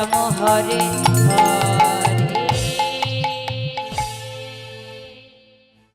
Ram Hare